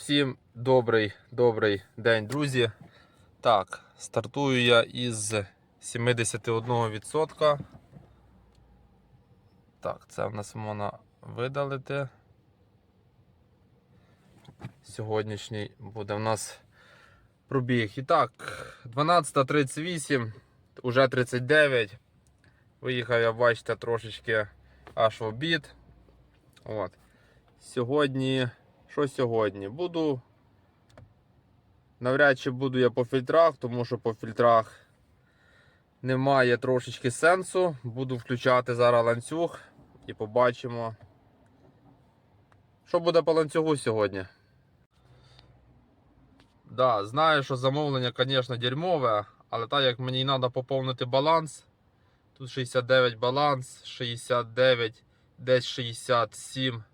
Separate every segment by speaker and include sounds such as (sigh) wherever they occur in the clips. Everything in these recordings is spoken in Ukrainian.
Speaker 1: Всім добрий добрий день, друзі. Так, стартую я із 71%. Так, це в нас можна видалити. Сьогоднішній буде в нас пробіг. І так, 12.38, уже 39. Виїхав я, бачите, трошечки аж в обід. От. Сьогодні. Що сьогодні? Буду. Навряд чи буду я по фільтрах, тому що по фільтрах немає трошечки сенсу. Буду включати зараз ланцюг і побачимо. Що буде по ланцюгу сьогодні? Да, знаю, що замовлення, звісно, дерьмове, але так як мені треба поповнити баланс. Тут 69 баланс, 69, десь 67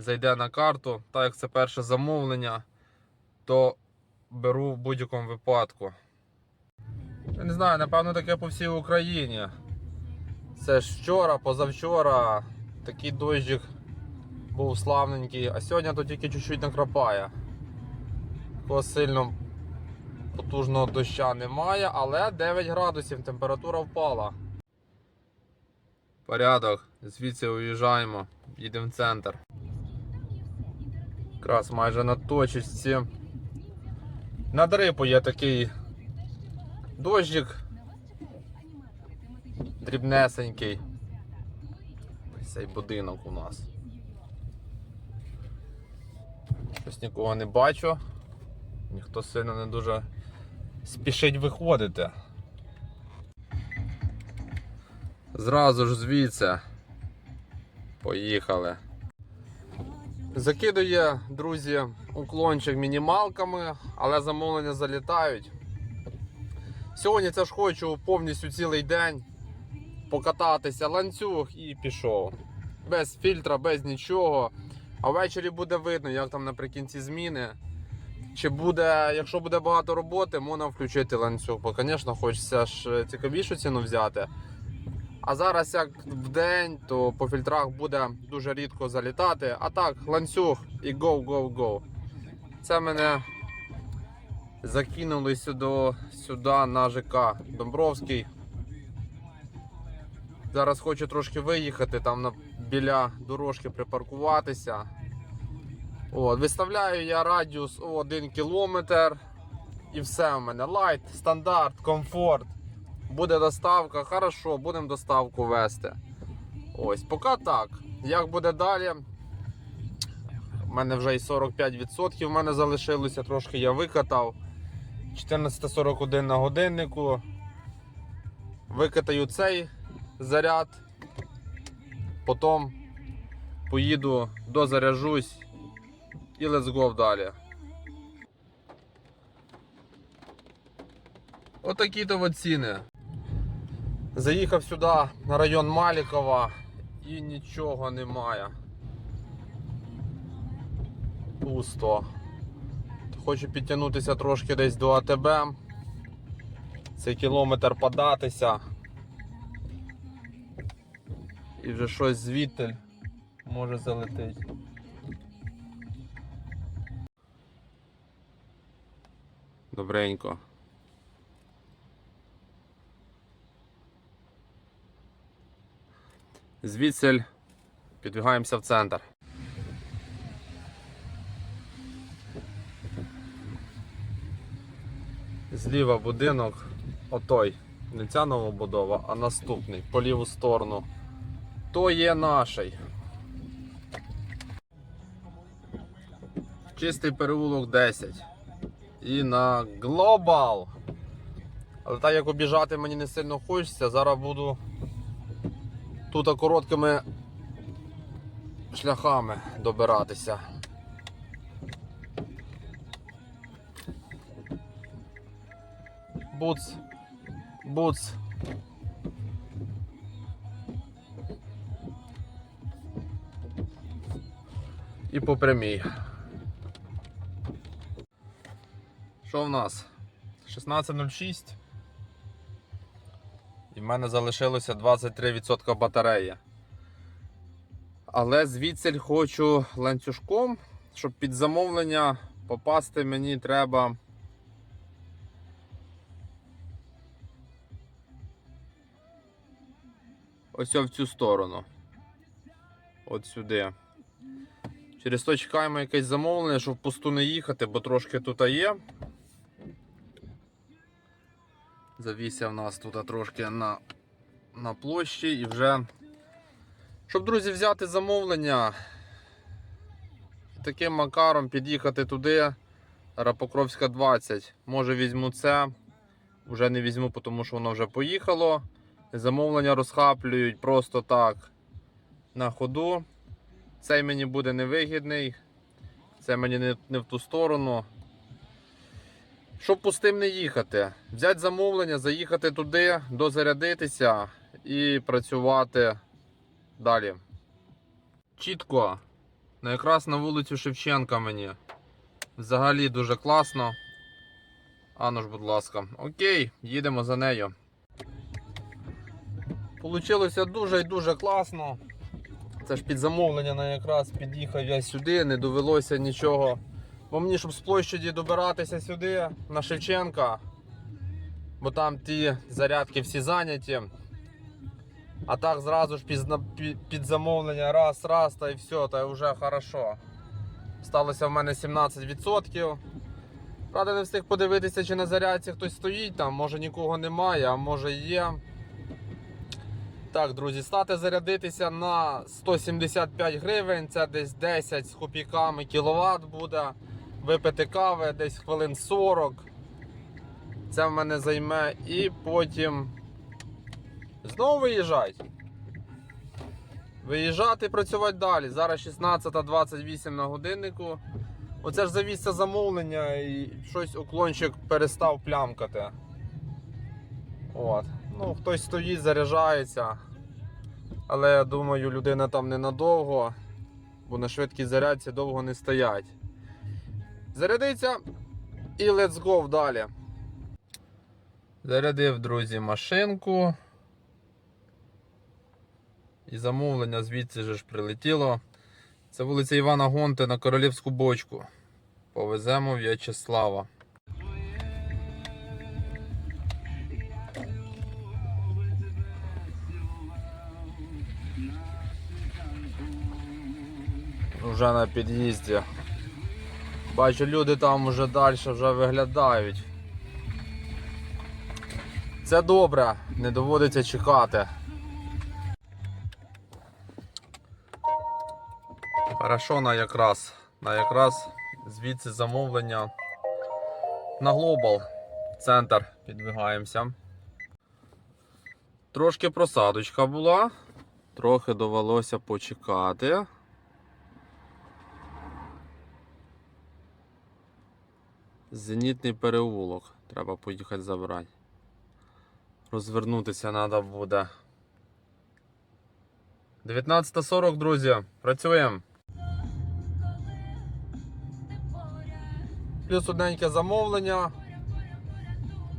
Speaker 1: зайде на карту. Так як це перше замовлення, то беру в будь-якому випадку. Я не знаю, напевно, таке по всій Україні. Це ж вчора, позавчора такий дощик був славненький, а сьогодні то тільки чуть-чуть накрапає. Такого сильно потужного доща немає, але 9 градусів температура впала. Порядок, звідси уїжджаємо, їдемо в центр. Якраз майже на точечці. Над рипу є такий дощик дрібнесенький. Ось цей будинок у нас. Щось нікого не бачу. Ніхто сильно не дуже спішить виходити. Зразу ж звідси. Поїхали. Закидує, друзі, уклончик мінімалками, але замовлення залітають. Сьогодні це ж хочу повністю цілий день покататися ланцюг і пішов. Без фільтра, без нічого. А ввечері буде видно, як там наприкінці зміни. Чи буде, якщо буде багато роботи, можна включити ланцюг. Бо, звісно, хочеться ж цікавішу ціну взяти. А зараз як в день, то по фільтрах буде дуже рідко залітати. А так, ланцюг і go, go, go. Це мене закинули сюди, сюди на ЖК Домбровський. Зараз хочу трошки виїхати, там на, біля дорожки припаркуватися. От, виставляю я радіус у 1 кілометр. І все в мене. Лайт, стандарт, комфорт. Буде доставка, хорошо, будемо доставку вести. Ось, поки так. Як буде далі? У мене вже і 45% в мене залишилося, трошки я викатав. 14.41 на годиннику. Викатаю цей заряд. Потім поїду, дозаряжусь і let's go далі. Отакі то ціни. Заїхав сюди на район Малікова і нічого немає. Пусто. Хочу підтягнутися трошки десь до АТБ. Цей кілометр податися. І вже щось звідти може залетить. Добренько. Звідсель підбігаємося в центр. Зліва будинок, отой, не ця новобудова, а наступний, по ліву сторону. То є наший. Чистий переулок 10. І на Global. Але так як обіжати мені не сильно хочеться, зараз буду тут короткими шляхами добиратися. Буц, буц. І по прямій. Що в нас? 16.06. І в мене залишилося 23% батареї. Але звідси хочу ланцюжком, щоб під замовлення попасти мені треба. Ось в цю сторону. От сюди. Через то чекаємо якесь замовлення, щоб пусту не їхати, бо трошки тут є. Завісся в нас тут трошки на, на площі і вже. Щоб, друзі, взяти замовлення, таким макаром під'їхати туди, Рапокровська 20. Може візьму це, вже не візьму, тому що воно вже поїхало. Замовлення розхаплюють просто так на ходу. Цей мені буде невигідний, це мені не, не в ту сторону. Щоб пустим не їхати, взяти замовлення, заїхати туди, дозарядитися і працювати далі. Чітко, ну якраз на вулицю Шевченка мені. Взагалі дуже класно. Ану ж, будь ласка. Окей, їдемо за нею. Получилося дуже і дуже класно. Це ж під замовлення на якраз під'їхав я сюди, не довелося нічого. Бо мені, щоб з площаді добиратися сюди, на Шевченка, бо там ті зарядки всі зайняті. А так зразу ж під, під, замовлення раз, раз, та і все, та вже хорошо. Сталося в мене 17%. Правда, не встиг подивитися, чи на зарядці хтось стоїть там, може нікого немає, а може є. Так, друзі, стати зарядитися на 175 гривень, це десь 10 з копійками кіловат буде. Випити кави десь хвилин 40. Це в мене займе і потім знову виїжджати. Виїжджати і працювати далі. Зараз 16.28 на годиннику. Оце ж завісся замовлення і щось уклончик перестав плямкати. От. Ну, хтось стоїть, заряджається. Але я думаю, людина там ненадовго, бо на швидкій зарядці довго не стоять. Зарядиться і let's go далі. Зарядив, друзі, машинку. І замовлення звідси же ж прилетіло. Це вулиця Івана Гонти на Королівську бочку. Повеземо В'ячеслава. Вже на під'їзді. Бачу, люди там вже далі вже виглядають. Це добре, не доводиться чекати. Хорошо на якраз. На якраз звідси замовлення на Global центр підвигаємося. Трошки просадочка була, трохи довелося почекати. Зенітний переулок. Треба поїхати забрати. Розвернутися треба буде. 19.40, друзі. Працюємо. Плюс одненьке замовлення.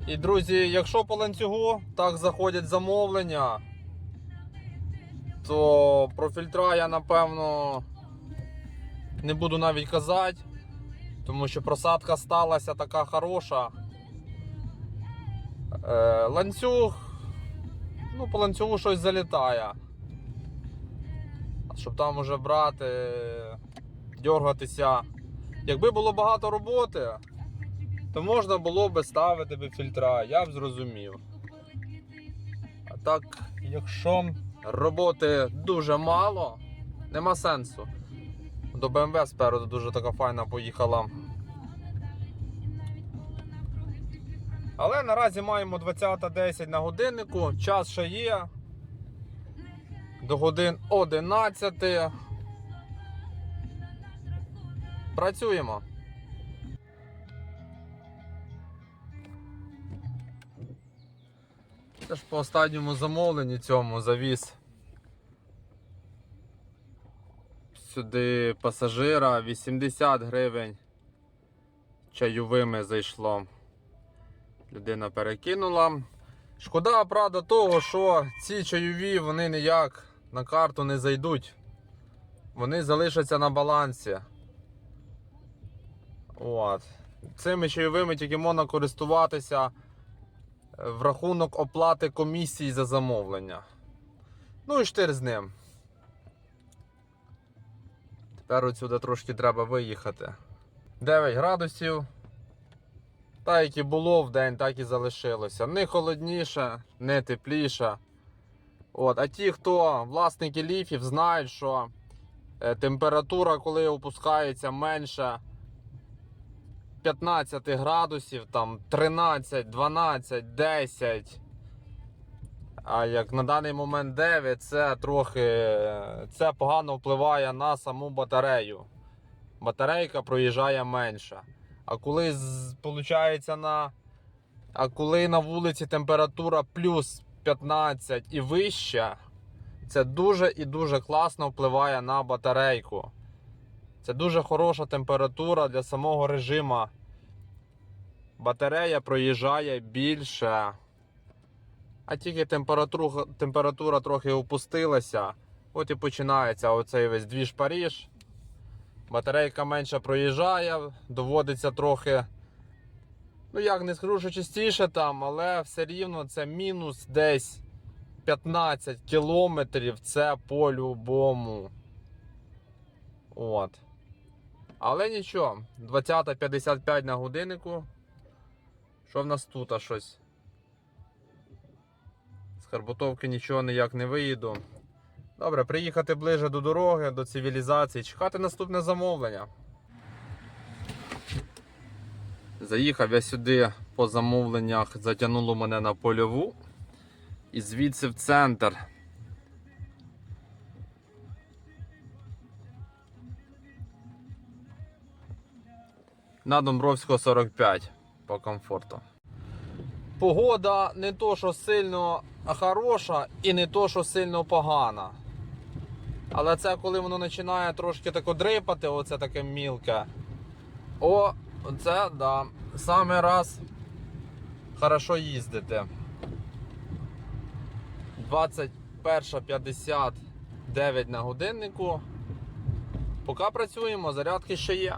Speaker 1: І, друзі, якщо по ланцюгу так заходять замовлення, то про фільтра я напевно не буду навіть казати. Тому що просадка сталася така хороша. Е, ланцюг, ну, по ланцюгу щось залітає. Щоб там уже брати, дергатися. Якби було багато роботи, то можна було би ставити би фільтра, я б зрозумів. А так, якщо роботи дуже мало, нема сенсу. До BMW спереду дуже така файна поїхала. Але наразі маємо 20.10 на годиннику, час ще є. До годин 11. Працюємо. Це ж по останньому замовленні цьому завіз сюди пасажира 80 гривень чайовими зайшло. Людина перекинула. Шкода, правда, того, що ці чайові вони ніяк на карту не зайдуть. Вони залишаться на балансі. От. Цими чайовими тільки можна користуватися е, в рахунок оплати комісії за замовлення. Ну і штир з ним. Тепер отсюди трошки треба виїхати. 9 градусів. Так, як і було в день, так і залишилося. Не холодніше, не тепліше. От. А ті, хто власники ліфів, знають, що е, температура, коли опускається менше 15 градусів, там 13, 12, 10. А як на даний момент 9, це трохи це погано впливає на саму батарею. Батарейка проїжджає менше. А коли получається на. А коли на вулиці температура плюс 15 і вища, це дуже і дуже класно впливає на батарейку. Це дуже хороша температура для самого режиму. Батарея проїжджає більше. А тільки температура, температура трохи опустилася, от і починається оцей весь двіж Паріж. Батарейка менше проїжджає, доводиться трохи. Ну як не скажу, що частіше там, але все рівно це мінус десь 15 кілометрів. Це по-любому. От. Але нічого, 20.55 на годиннику. Що в нас тут а щось? З Харботовки нічого ніяк не виїду. Добре, приїхати ближе до дороги, до цивілізації, чекати наступне замовлення. Заїхав я сюди по замовленнях, затягнуло мене на польову і звідси в центр. На Домбровського 45 по комфорту. Погода не то, що сильно хороша, і не то, що сильно погана. Але це коли воно починає трошки тако дрипати, оце таке мілке. О, це да. Саме раз хорошо їздити. 21.59 на годиннику. Поки працюємо, зарядки ще є.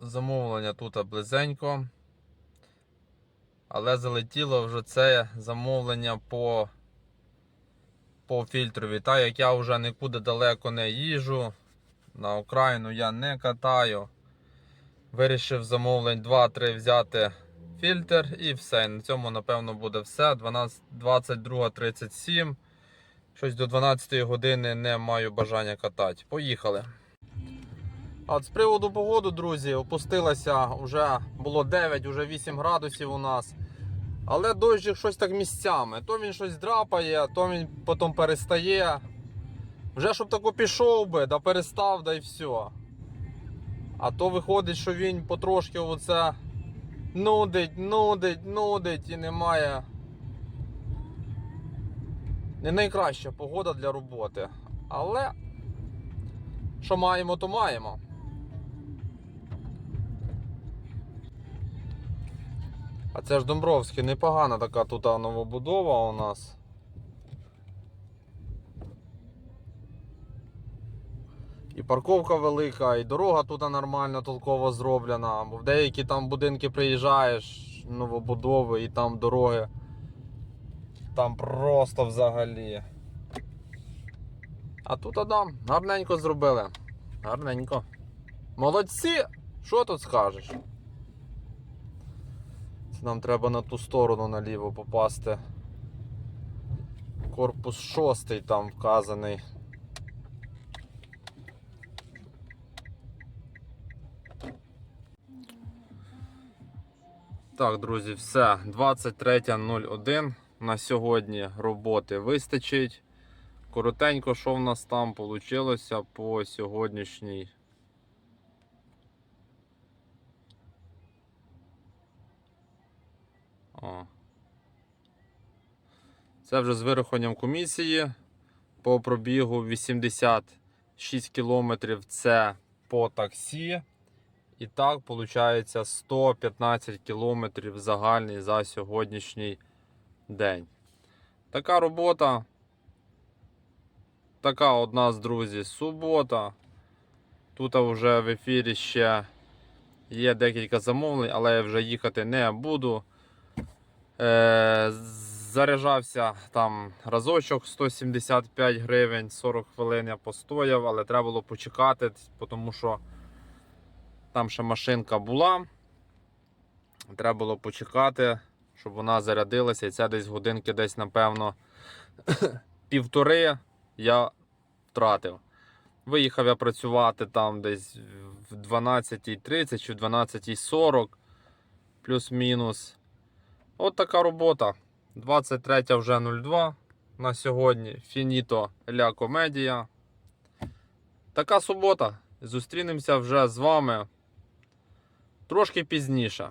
Speaker 1: Замовлення тут близенько. Але залетіло вже це замовлення по, по фільтрові. Так як я вже нікуди далеко не їжу, на Україну я не катаю. Вирішив замовлень 2-3 взяти фільтр і все. На цьому, напевно, буде все. 22.37. Щось до 12 години не маю бажання катати. Поїхали. А з приводу погоди, друзі, опустилася, вже було 9, вже 8 градусів у нас. Але дощик щось так місцями. То він щось драпає, то він потім перестає. Вже щоб тако пішов би, да перестав, да і все. А то виходить, що він потрошки оце нудить, нудить, нудить і немає. Не найкраща погода для роботи. Але що маємо, то маємо. А це ж Домбровський, непогана така тут новобудова у нас. І парковка велика, і дорога тут нормально толково зроблена. Бо в деякі там будинки приїжджаєш, новобудови, і там дороги. Там просто взагалі. А тут Адам, гарненько зробили. Гарненько. Молодці! Що тут скажеш? Нам треба на ту сторону наліво попасти. Корпус шостий там вказаний. Так, друзі, все. 23.01. На сьогодні роботи вистачить. Коротенько, що в нас там вийшло по сьогоднішній. О. Це вже з вирахуванням комісії. По пробігу 86 кілометрів це по таксі. І так, виходить 115 кілометрів загальний за сьогоднішній день. Така робота. Така одна з друзів субота. Тут вже в ефірі ще є декілька замовлень, але я вже їхати не буду. Е, заряджався там разочок 175 гривень, 40 хвилин я постояв, але треба було почекати, тому що там ще машинка була. Треба було почекати, щоб вона зарядилася. І це десь годинки, десь, напевно, (coughs) півтори я втратив. Виїхав я працювати там десь в 12.30 чи в 12.40, плюс-мінус. От така робота. 23 вже 02 на сьогодні. Фініто ля комедія. Така субота. Зустрінемося вже з вами трошки пізніше.